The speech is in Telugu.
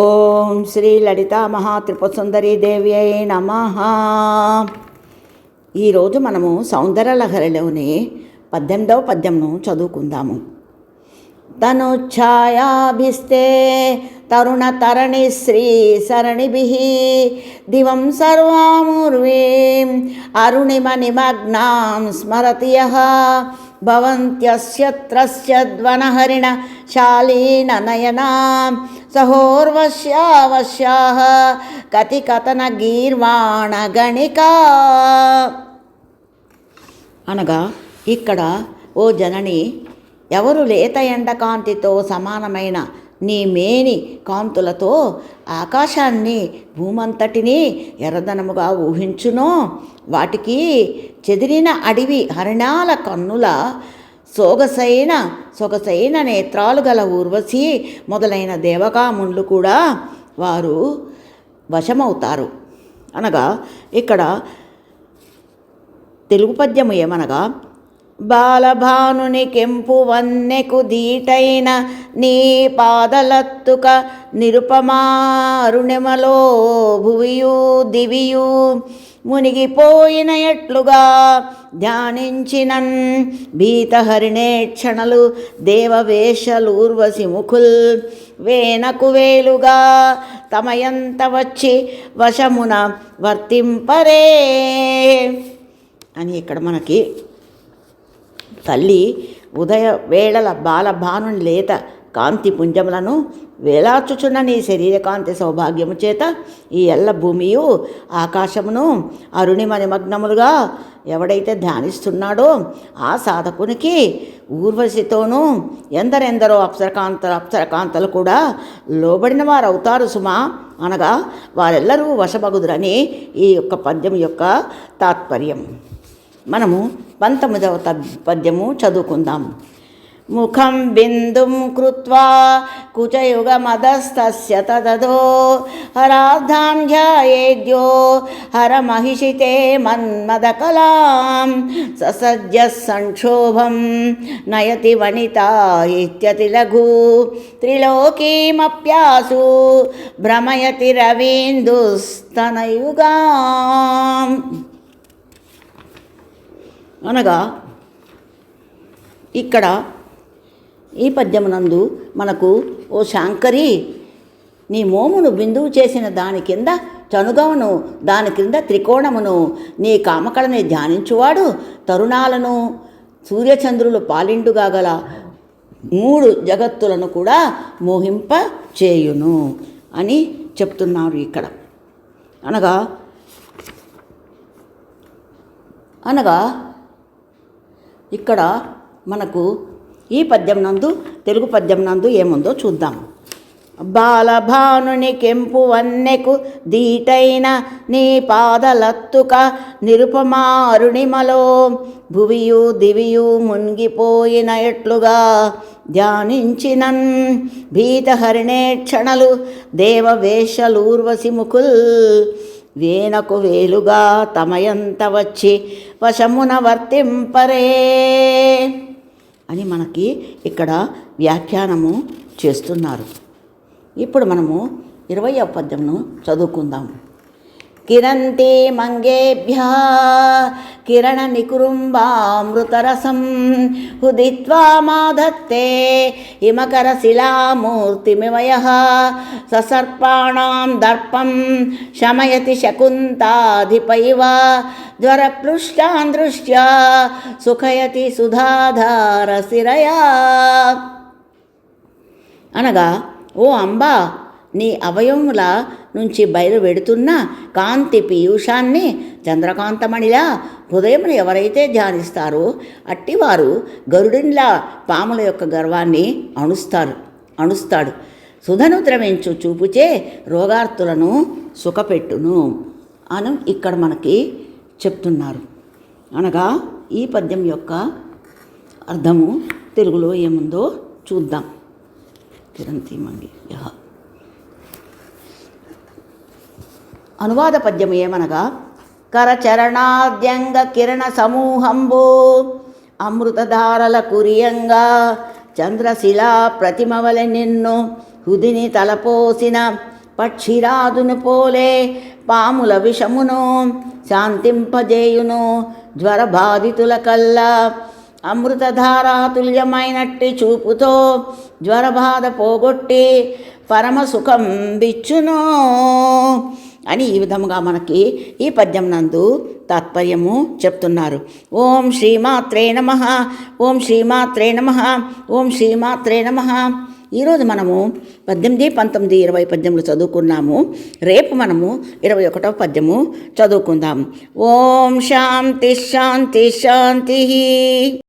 ఓం శ్రీ లలితా మహాత్రిపుసుందరీ దేవి అయి నమ. ఈరోజు మనము సౌందర్యలహరిలోని పద్దెనిమిదవ పద్యంను చదువుకుందాము. తనుఛాయాభిస్తే తరుణ తరణి శ్రీ సరణిభి దివం సర్వాముర్వీం అరుణిమ నిమగ్నాం స్మరతి యః భవంత్యస్యత్రస్యద్వనహరిణ శాలీన నయనా సహోర్వశ్యావశ్యాः కతి కథన గీర్వాణ అనగా ఇక్కడ ఓ జనని ఎవరు లేత ఎండకాంతితో సమానమైన నీ మేని కాంతులతో ఆకాశాన్ని భూమంతటిని ఎర్రదనముగా ఊహించునో వాటికి చెదిరిన అడవి హరిణాల కన్నుల సొగసైన సొగసైన నేత్రాలు గల ఊర్వశి మొదలైన దేవకాముండ్లు కూడా వారు వశమవుతారు. అనగా ఇక్కడ తెలుగు పద్యము ఏమనగా బాలభానుని కెంపు వన్నెకు దీటైన నీ పాదలత్తుక నిరుపమారుణిమలో భువియు దివియు. మునిగిపోయిన ఎట్లుగా ధ్యానించినన్ భీతహరిణేక్షణలు దేవవేషలూర్వసి ముఖుల్ వేనకు వేలుగా తమయంత వచ్చి వశమున వర్తింపరే అని ఇక్కడ మనకి తల్లి ఉదయ వేళల బాలభానుని లేత కాంతి పుంజములను వేలాచుచున్న నీ శరీరకాంతి సౌభాగ్యము చేత ఈ ఎల్ల భూమియు ఆకాశమును అరుణిమ నిమగ్నములుగా ఎవడైతే ధ్యానిస్తున్నాడో ఆ సాధకునికి ఊర్వశితోనూ ఎందరెందరో అప్సరకాంతలు అప్సరకాంతలు కూడా లోబడిన వారు అవుతారు సుమా. అనగా వారెల్లరూ వశభగుదురని ఈ యొక్క పద్యం యొక్క తాత్పర్యం. మనము పంతొమ్మిదవ పద్యము చదువుకుందాం. ముఖం బిందుం కృత్వా కుచయుగమదస్తస్య తదదో హరార్ధాన్ధ్యాయేద్యో హరమహిషితే మన్మదకలాం ససజ్య సంక్షోభం నయతి వనితా ఇత్యతి లఘు త్రిలోకీమప్యాసు భ్రమయతి రవీందుస్తనయుగాం అనగా ఇక్కడ ఈ పద్యమునందు మనకు ఓ శాంకరి నీ మోమును బిందువు చేసిన దాని కింద చనుగవను దాని క్రింద త్రికోణమును నీ కామకళని ధ్యానించువాడు తరుణాలను సూర్యచంద్రులు పాలిండుగా గల మూడు జగత్తులను కూడా మోహింప చేయును అని చెప్తున్నారు ఇక్కడ. అనగా అనగా ఇక్కడ మనకు ఈ పద్యం నందు తెలుగు పద్యం నందు ఏముందో చూద్దాం. బాలభానుని కెంపు వన్నెకు దీటైన నీ పాదలత్తుక నిరుపమారుణిమలో భువియు దివియు మునిగిపోయిన ఎట్లుగా ధ్యానించినన్ భీతహరిణేక్షణలు దేవవేషలూర్వశి ముకుల్. వేనకు వేలుగా తమయంత వచ్చి వశమున వర్తింపరే. అని మనకి ఇక్కడ వ్యాఖ్యానము చేస్తున్నారు. ఇప్పుడు మనము ఇరవై పద్యంను చదువుకుందాం కిరంతి మంగేభ్య కిరణ నికురుంబామృతరసం హుదిత్వా మాధత్తే హిమకర శిలామూర్తిమివయ ససర్పాణాం దర్పం శమయతి శకుంతాధిపైవ జ్వరప్లుష్టాన్ దృష్ట్యా సుఖయతి సుధాధార శిరయా అనగా ఓ అంబా నీ అవయవముల నుంచి బయలు వెడుతున్న కాంతి పీయూషాన్ని చంద్రకాంతమణిలా హృదయమును ఎవరైతే ధ్యానిస్తారో అట్టివారు గరుడినిలా పాముల యొక్క గర్వాన్ని అణుస్తారు అణుస్తాడు. సుధను ద్రవించు చూపుచే రోగార్తులను సుఖపెట్టును. అను ఇక్కడ మనకి చెప్తున్నారు. అనగా ఈ పద్యం యొక్క అర్థము తెలుగులో ఏముందో చూద్దాం. కిరంతీమంగి యహ. అనువాద పద్యం ఏమనగా కరచరణాద్యంగ కిరణ సమూహంబు అమృతధారల కురియంగా చంద్రశిలా ప్రతిమవల నిన్ను హుదిని తలపోసిన పక్షిరాదును పోలే పాముల విషమును శాంతింపజేయును జ్వర బాధితుల కల్లా అమృతధారాతుల్యమైనట్టి చూపుతో జ్వరబాధ పోగొట్టి పరమ సుఖం బిచ్చును అని ఈ విధముగా మనకి ఈ పద్యం నందు తాత్పర్యము చెప్తున్నారు. ఓం శ్రీమాత్రే నమ ఓం శ్రీమాత్రే నమ ఓం శ్రీమాత్రే నమ. ఈరోజు మనము పద్దెనిమిది పంతొమ్మిది ఇరవై పద్యములు చదువుకున్నాము. రేపు మనము ఇరవై ఒకటవ పద్యము చదువుకుందాం. ఓం శాంతి శాంతి శాంతి.